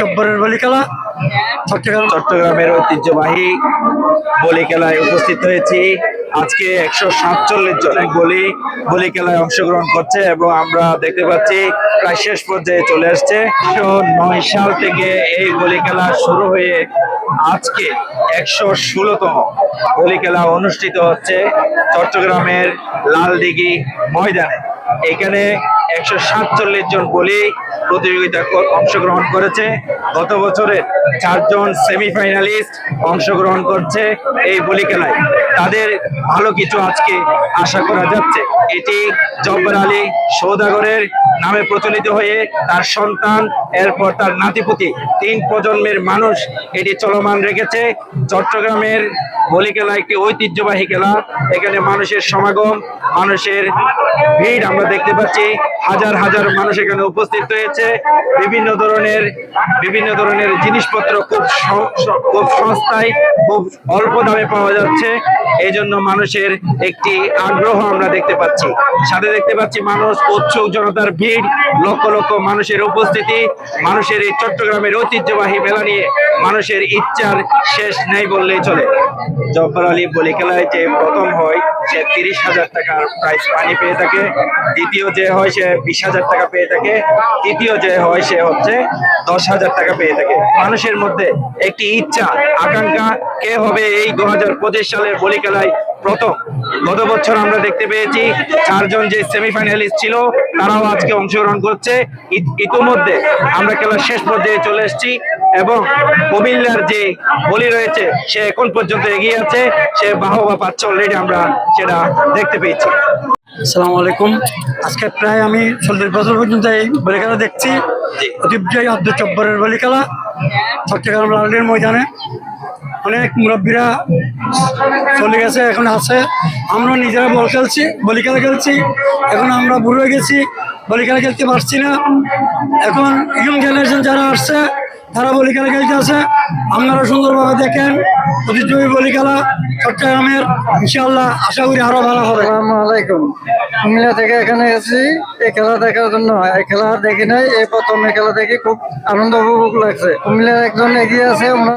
চব্বরের চট্টগ্রামের ঐতিহ্যবাহী বলি খেলায় উপস্থিত হয়েছি। আজকে একশো সাতচল্লিশ জন বলি বলি খেলায় অংশগ্রহণ করছে এবং আমরা দেখতে পাচ্ছি প্রায় শেষ পর্যায়ে চলে আসছে। নয় সাল থেকে এই বলি খেলা শুরু হয়ে আজকে একশো ষোলোতম বলি খেলা অনুষ্ঠিত হচ্ছে চট্টগ্রামের লালদিঘি ময়দানে। এখানে একশো সাতচল্লিশ জন বলি প্রতিযোগিতা অংশগ্রহণ করেছে। গত বছরের চারজন সেমিফাইনালিস্ট অংশগ্রহণ করছে এই বলি খেলায় তাদের ভালো কিছু আজকে আশা করা যাচ্ছে। এটি জব্বর আলী সৌদাগরের নামে প্রচলিত হয়ে তার সন্তান, এরপর তার নাতিপুতি, তিন প্রজন্মের মানুষ এটি চলমান রেখেছে। চট্টগ্রামের বলি খেলা একটি ঐতিহ্যবাহী খেলা। এখানে মানুষের সমাগম, মানুষের ভিড় আমরা দেখতে পাচ্ছি। হাজার হাজার মানুষ এখানে উপস্থিত হয়েছে। বিভিন্ন ধরনের বিভিন্ন ধরনের জিনিসপত্র খুব খুব সস্তায়, খুব অল্প দামে পাওয়া যাচ্ছে। এই জন্য মানুষের একটি আগ্রহ আমরা দেখতে পাচ্ছি। সাথে দেখতে পাচ্ছি মানুষ, উৎসুক জনতার ভিড়, লক্ষ লক্ষ মানুষের উপস্থিতি, মানুষের এই চট্টগ্রামের ঐতিহ্যবাহী মেলা নিয়ে মানুষের ইচ্ছার শেষ নেই বললেই চলে। জব্বার আলী বলি খেলায় যে প্রথম হয়, সে তিরিশ হাজার টাকার প্রাইজ মানি পেয়ে থাকে। দ্বিতীয় যে হয়, সে বিশ হাজার টাকা পেয়ে থাকে। তৃতীয় যে হয়, সে হচ্ছে দশ হাজার টাকা পেয়ে থাকে। মানুষের মধ্যে একটি ইচ্ছা, আকাঙ্ক্ষা, কে হবে এই দু হাজার পঁচিশ সালের বলি খেলায় প্রথম? গত বছর আমরা দেখতে পেয়েছি, চারজন যে সেমিফাইনালিস্ট ছিল, তারাও আজকে অংশগ্রহণ করছে। ইত- ইতোমধ্যে আমরা খেলার শেষ পর্যায়ে চলে এসেছি। এবং কুমিল্লার যে বলি রয়েছে সে এখন পর্যন্ত এগিয়ে আছে। সে বাহবা পাচ্ছে অলরেডি আমরা সেটা দেখতে পেয়েছি। আসসালামু আলাইকুম। আজকে প্রায় আমি চল্লিশ বছর পর্যন্ত এই বলি খেলা দেখছি দীপজয় আব্দুল চব্বরের বলি খেলা চট্টগ্রাম লালডির ময়দানে। অনেক মুরব্বীরা চলে গেছে এখন আছে। আমরা নিজেরা বল খেলছি বলি খেলা খেলছি। এখন আমরা বুড়ো গেছি বলি খেলা খেলতে পারছি না। এখন ইয়ং জেনারেশন যারা আসছে তারা বলি খেলা খেলতে আছে আপনারা সুন্দরভাবে দেখেন প্রতিযোগী বলি খেলা চট্টগ্রামের ইনশাল্লাহ আশা করি আরও ভালো হবে। আলাইকুম। কুমিল্লা থেকে এখানে এসেছি। এই খেলা দেখার জন্য, এই খেলা দেখি নাই, এই প্রথম খেলা দেখি খুব আনন্দ উপভোগ লাগছে। কুমিল্লার একজন এগিয়ে আছে